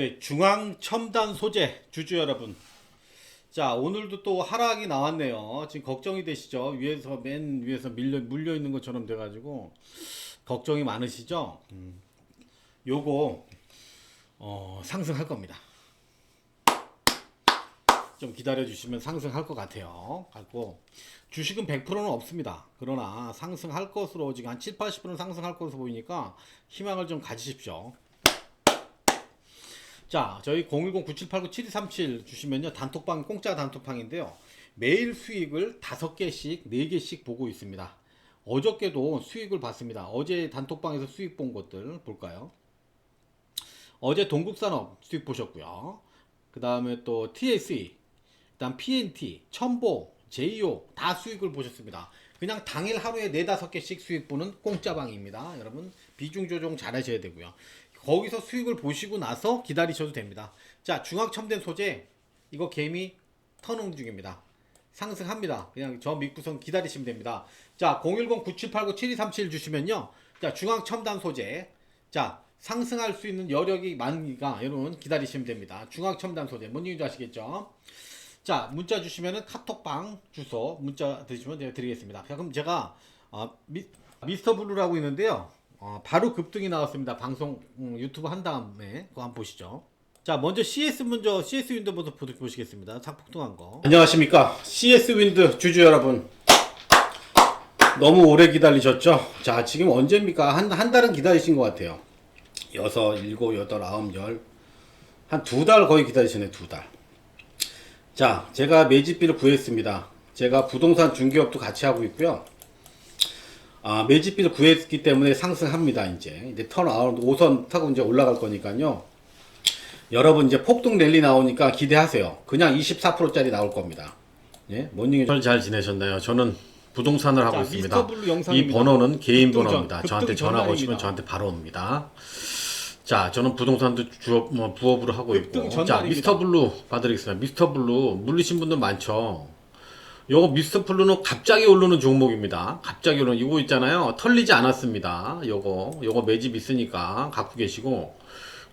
네, 중앙 첨단 소재 주주 여러분. 자, 오늘도 또 하락이 나왔네요. 지금 걱정이 되시죠? 위에서 맨 위에서 밀려 물려 있는 것처럼 돼 가지고 걱정이 많으시죠? 음. 요거 어, 상승할 겁니다. 좀 기다려 주시면 상승할 것 같아요. 갖고 주식은 100%는 없습니다. 그러나 상승할 것으로 지금 한 7, 80%는 상승할 것으로 보이니까 희망을 좀 가지십시오. 자, 저희 010-9789-7237 주시면요. 단톡방, 공짜 단톡방인데요. 매일 수익을 5개씩, 4개씩 보고 있습니다. 어저께도 수익을 봤습니다. 어제 단톡방에서 수익 본 것들 볼까요? 어제 동국산업 수익 보셨고요. 그 다음에 또 TSE, 그 다음 PNT, 첨보, 제이오 다 수익을 보셨습니다. 그냥 당일 하루에 4, 5개씩 수익 보는 공짜방입니다. 여러분 비중 조정 잘 하셔야 되고요. 거기서 수익을 보시고 나서 기다리셔도 됩니다. 자, 중앙 첨단 소재 이거 개미 터능 중입니다. 상승합니다. 그냥 저 믿고선 기다리시면 됩니다. 자, 010-9789-7237 주시면요. 자, 중앙 첨단 소재. 자, 상승할 수 있는 여력이 많으니까 여러분 기다리시면 됩니다. 중앙 첨단 소재. 뭔 얘기인지 아시겠죠? 자, 문자 주시면은 카톡방 주소 문자 드리시면 제가 드리겠습니다. 자, 그럼 제가 어, 미, 미스터 블루라고 있는데요. 어, 바로 급등이 나왔습니다. 방송 음, 유튜브 한 다음에 그거 한번 보시죠. 자, 먼저 CS 먼저 CS 윈도부터 보- 보시겠습니다. 상 폭등한 거. 안녕하십니까? CS 윈드 주주 여러분. 너무 오래 기다리셨죠? 자, 지금 언제입니까? 한, 한 달은 기다리신 것 같아요. 여섯, 일곱, 여덟, 아홉, 열. 한 두 달 거의 기다리시네, 두 달. 자, 제가 매집비를 구했습니다. 제가 부동산 중개업도 같이 하고 있고요. 아, 매집비를 구했기 때문에 상승합니다, 이제. 이제 턴아웃 5선 타고 이제 올라갈 거니까요. 여러분 이제 폭등 랠리 나오니까 기대하세요. 그냥 24%짜리 나올 겁니다. 예? 모닝 잘 지내셨나요? 저는 부동산을 하고 자, 있습니다. 이. 번호는 개인 급등 전- 번호입니다. 저한테 전화가 전날입니다. 오시면 저한테 바로 옵니다. 자, 저는 부동산도 주업, 뭐 부업으로 하고 있고. 자. 미스터 블루 봐드리겠습니다. 미스터 블루 물리신 분들 많죠. 요거 미스터 블루는 갑자기 오르는 종목입니다. 갑자기 오르는 이거 있잖아요. 털리지 않았습니다. 요거 요거 매집 있으니까 갖고 계시고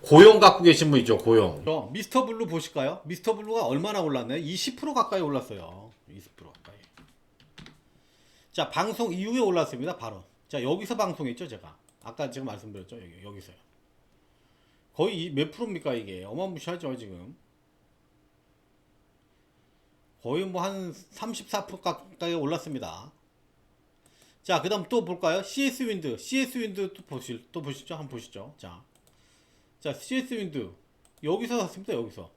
고용 갖고 계신 분 있죠. 고용. 저 미스터 블루 보실까요? 미스터 블루가 얼마나 올랐나요? 20% 가까이 올랐어요. 20% 가까이. 자, 방송 이후에 올랐습니다. 바로. 자, 여기서 방송했죠, 제가. 아까 제가 말씀드렸죠. 여기 여기서요. 거의 이- 몇 프로입니까, 이게? 어마무시하죠, 지금. 거의 뭐 한 34% 가까이 올랐습니다. 자, 그 다음 또 볼까요? CS 윈드. CS 윈드 또 보실 또 보시죠. 한번 보시죠. 자. 자, CS 윈드 여기서 샀습니다. 여기서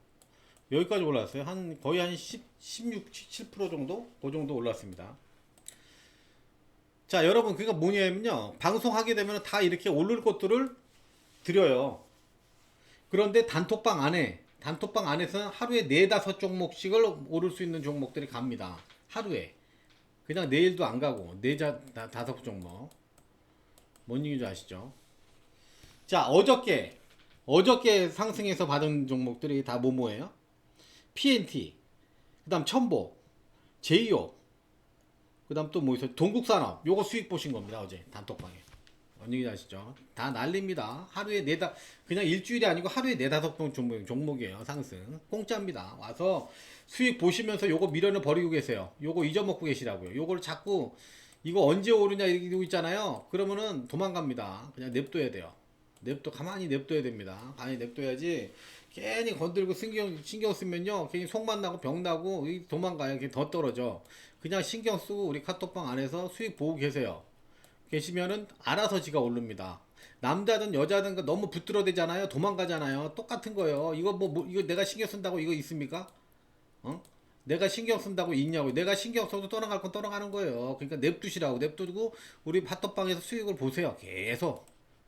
여기까지 올랐어요. 한 거의 한 10, 16, 7% 정도 그 정도 올랐습니다. 자, 여러분 그러니까 뭐냐면요. 방송하게 되면 다 이렇게 오를 것들을 드려요. 그런데 단톡방 안에 단톡방 안에서는 하루에 네 다섯 종목씩을 오를 수 있는 종목들이 갑니다. 하루에 그냥 내일도 안 가고 네자 다섯 종목 뭔 얘기인지 아시죠? 자 어저께 어저께 상승해서 받은 종목들이 다 뭐뭐예요? PNT, 그 다음 첨보, 제이오, 그 다음 또 뭐 있어요? 동국산업. 요거 수익 보신 겁니다 어제 단톡방에. 뭔 얘기인지 아시죠? 다 날립니다. 하루에 네다 그냥 일주일이 아니고 하루에 네다섯 종 종목 종목이에요 상승 공짜입니다. 와서 수익 보시면서 요거 미련을 버리고 계세요. 요거 잊어먹고 계시라고요. 요걸 자꾸 이거 언제 오르냐 이러고 있잖아요. 그러면은 도망갑니다. 그냥 냅둬야 돼요. 냅둬 가만히 냅둬야 됩니다. 가만히 냅둬야지 괜히 건들고 신경 신경 쓰면요 괜히 속만 나고 병 나고 이 도망가요. 더 떨어져. 그냥 신경 쓰고 우리 카톡방 안에서 수익 보고 계세요. 계시면은 알아서 지가 오릅니다. 남자든 여자든 그 너무 붙들어대잖아요. 도망가잖아요. 똑같은 거예요. 이거 뭐, 뭐 이거 내가 신경 쓴다고 이거 있습니까? 어? 내가 신경 쓴다고 있냐고. 내가 신경 써도 떠나갈 건 떠나가는 거예요. 그러니까 냅두시라고 냅두고 우리 팟떡방에서 수익을 보세요. 계속.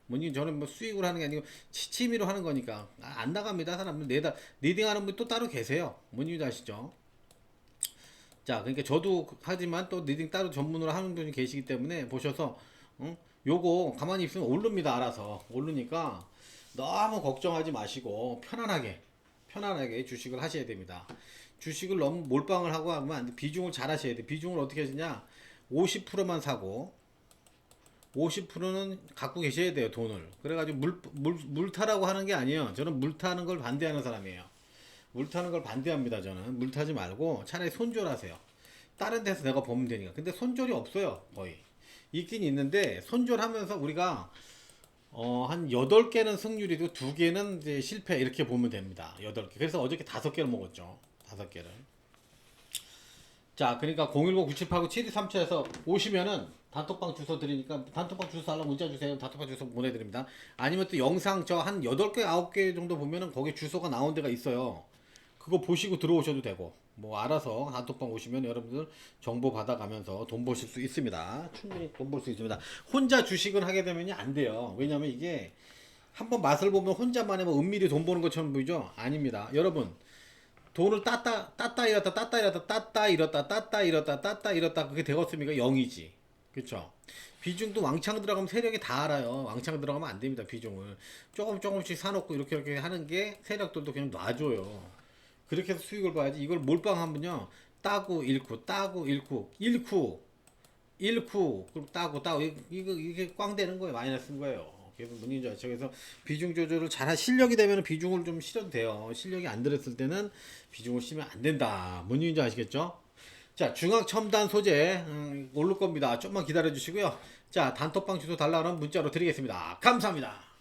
뭐니 저는 뭐 수익을 하는 게 아니고 취미로 하는 거니까 아, 안 나갑니다. 사람들 내다 리딩하는 분 또 따로 계세요. 뭔지 아시죠? 자, 그러니까 저도 하지만 또 리딩 따로 전문으로 하는 분이 계시기 때문에 보셔서 응? 요거 가만히 있으면 오릅니다. 알아서 오르니까 너무 걱정하지 마시고 편안하게 편안하게 주식을 하셔야 됩니다. 주식을 너무 몰빵을 하고 하면 안 돼. 비중을 잘 하셔야 돼. 비중을 어떻게 하시냐? 50%만 사고 50%는 갖고 계셔야 돼요 돈을 그래가지고 물, 물, 물 타라고 하는 게 아니에요 저는 물 타는 걸 반대하는 사람이에요 물 타는 걸 반대합니다 저는 물 타지 말고 차라리 손절하세요 다른 데서 내가 보면 되니까 근데 손절이 없어요 거의 있긴 있는데 손절하면서 우리가 어, 한 8개는 승률이고 2개는 이제 실패 이렇게 보면 됩니다 8개 그래서 어저께 5개를 먹었죠 5개를 자, 그러니까 010-9789-7237에서 오시면은 단톡방 주소 드리니까 단톡방 주소 달라고 문자 주세요. 단톡방 주소 보내드립니다. 아니면 또 영상 저 한 8개, 9개 정도 보면은 거기 주소가 나온 데가 있어요. 그거 보시고 들어오셔도 되고, 뭐 알아서 단톡방 오시면 여러분들 정보 받아가면서 돈 버실 수 있습니다. 충분히 돈 벌 수 있습니다. 혼자 주식을 하게 되면요, 안 돼요. 왜냐면 이게 한번 맛을 보면 혼자만의 뭐 은밀히 돈 버는 것처럼 보이죠? 아닙니다. 여러분, 돈을 따따 따따 잃었다 따따 잃었다 따따 잃었다 따따 잃었다 따따 잃었다 그게 되었습니까? 0이지. 그렇죠? 비중도 왕창 들어가면 세력이 다 알아요. 왕창 들어가면 안 됩니다. 비중을 조금 조금씩 사놓고 이렇게 이렇게 하는 게 세력들도 그냥 놔줘요. 그렇게 해서 수익을 봐야지. 이걸 몰빵하면요 따고 잃고 따고 잃고 잃고 잃고 그럼 따고 따고 이- 이거 이게 꽝 되는 거예요. 마이너스인 거예요. 문인지 아시죠? 그래서 비중 조절을 잘 실력이 되면 비중을 좀 실어도 돼요. 실력이 안 들었을 때는 비중을 실면 안 된다. 뭔 얘기인지 아시겠죠? 자, 중앙 첨단 소재 음, 오를 겁니다. 좀만 기다려 주시고요. 자, 단톡방 주소 달라는 문자로 드리겠습니다. 감사합니다.